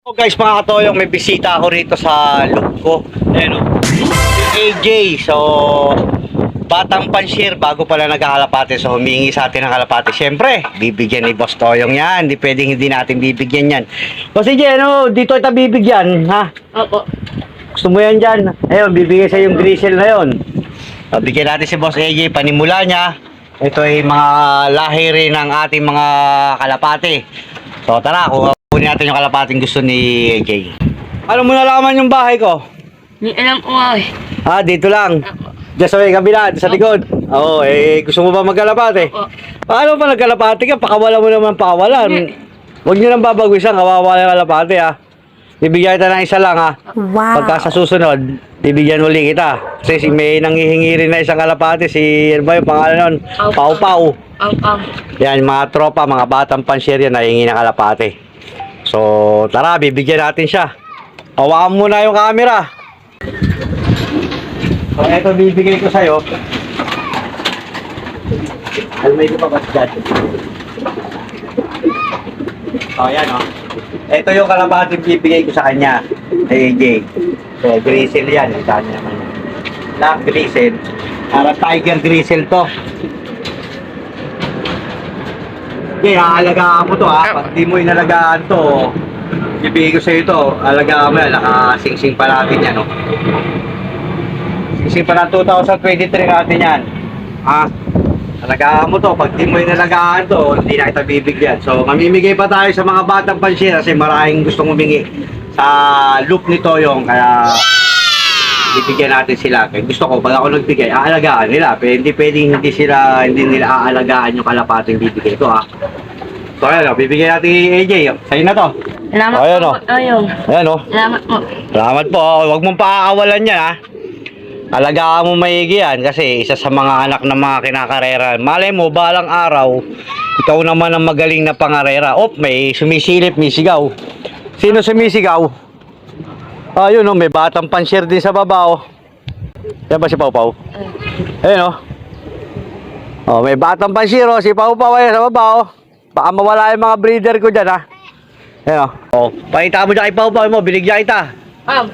So guys, mga katoyong, may bisita ako rito sa loop ko. Ayan o. Si AJ. So, batang panshir bago pala nagkakalapate. So, humingi sa atin ng kalapate. Siyempre, bibigyan ni Boss Toyong yan. Hindi pwedeng hindi natin bibigyan yan. Boss AJ, ano, dito kita bibigyan, ha? Opo. Gusto mo yan dyan? Ayun, bibigay sa yung grisel na yun. So, bigyan natin si Boss AJ, panimula niya. Ito ay mga lahi rin ng ating mga kalapate. So tara, kukunin natin yung kalapating gusto ni AJ. Ano mo nalaman yung bahay ko? Hindi alam ko ay. Ah, dito lang. Sa may kabila, sa likod. Oo, eh, gusto mo ba magkalapate? Opo. Paano pa nagkalapate ka? Pakawala mo naman pakawalan. Huwag nyo nang babagwisan, kawawa yung kalapate ha. Bibigyan kita ng isa lang ha. Wow. Pagka sa susunod, bibigyan uli kita. Kasi si may nanghihingi rin na isang kalapate, si, ano ba yung pangalan nun? Pau. Pau Pau. Ang. Yan, mga tropa, mga batang pansyer yan, nahingi ng kalapate. So, tara, bibigyan natin siya. Hawakan mo na yung camera. So, eto bibigay ko sa'yo. Almay ko pa ba dyan? O, yan o. Ito yung kalapate bibigay ko sa kanya. AJ. So, grisel yan. Saan naman yan? Black grisel. Para tiger grisel to. Okay, aalagaan mo to ha. Pag di mo inalagaan to, bibigay ko sa'yo to. Alagaan mo yan. Nakasingsing pa natin yan. No? Singsing pa ng 2023 natin yan. Ha? Alagaan mo to. Pag di mo inalagaan to, hindi na kita bibigyan. So, mamimigay pa tayo sa mga batang pansin kasi maraming gustong humingi sa loop nito yung kaya bibigyan natin sila. Kaya gusto ko, pag ako nagbigay, aalagaan nila. Pero hindi pwedeng hindi sila, hindi nila aalagaan yung kalapating bibigay ko, ha. So, ayan, o, bibigyan natin kay AJ. o. Sa'yo na to. Salamat Oh, ayan, po. oh. Ayun. Ayan, o. Salamat po. Salamat po. Huwag mong paakawalan yan, ha. Alagaan mo maigi yan kasi isa sa mga anak ng mga kinakarera. Malay mo, balang araw, ikaw naman ang magaling na pangarera. Op, may sumisilip, may sigaw. Sino sumisigaw? Ayun, oh, may batang pansyer din sa baba, oh. Yan ba si Pau Pau? Ayun, oh. Oh, may batang pansyer, oh. Si Pau Pau ayan sa baba, oh. Baka mawala yung mga breeder ko dyan, ha. Ayun, oh. Oh, pakita mo dyan kay Pau Pau mo, binigyan kita. Um,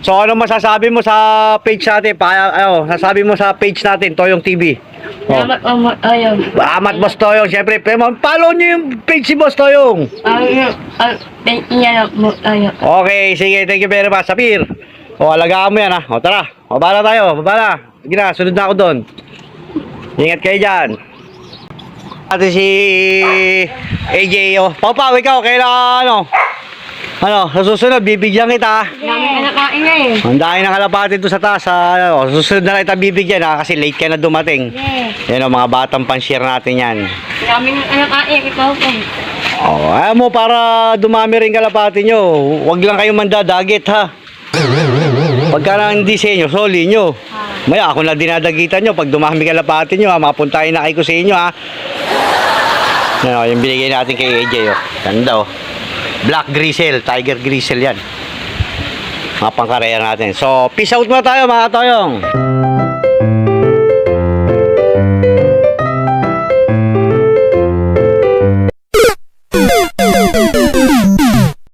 So ano masasabi mo sa page natin? Pa, ano, sasabi mo sa page natin, Toyong TV. Oh. salamat mo- Ayun. Salamat Boss Toyong. Siyempre, pero follow niyo yung page si Boss Toyong. Ayun. Thank you yan po. Ayun. Okay, sige. Thank you very much. Sapir. O, alagaan mo yan ha. O, tara. Baba na tayo. Baba na. Sige na, sunod na ako doon. Ingat kayo dyan. Ate si AJ. O, Pau Pau, ikaw, kailangan ano? Ano, sa susunod, bibigyan kita. Dami ka nakain na eh. Ang dahil ng kalapati doon sa taas. Sa, ano, susunod na lang kita bibigyan ha, kasi late ka na dumating. Yeah. Yan o, mga batang pan-share natin yan. Dami ka nakain. Ikaw po. Oh, ayaw mo para dumami rin kalapati nyo. Huwag lang kayong mandadagit ha. Pagka lang hindi sa inyo, soli nyo. Maya ako na dinadagitan nyo. Pag dumami kalapati nyo ha, mapuntahin na kayo ko sa inyo ha. Yan o, yung binigay natin kay AJ o. Ganda o. Black Grisel, Tiger Grisel yan. Mga pangkarera natin. So, peace out muna tayo mga toyong.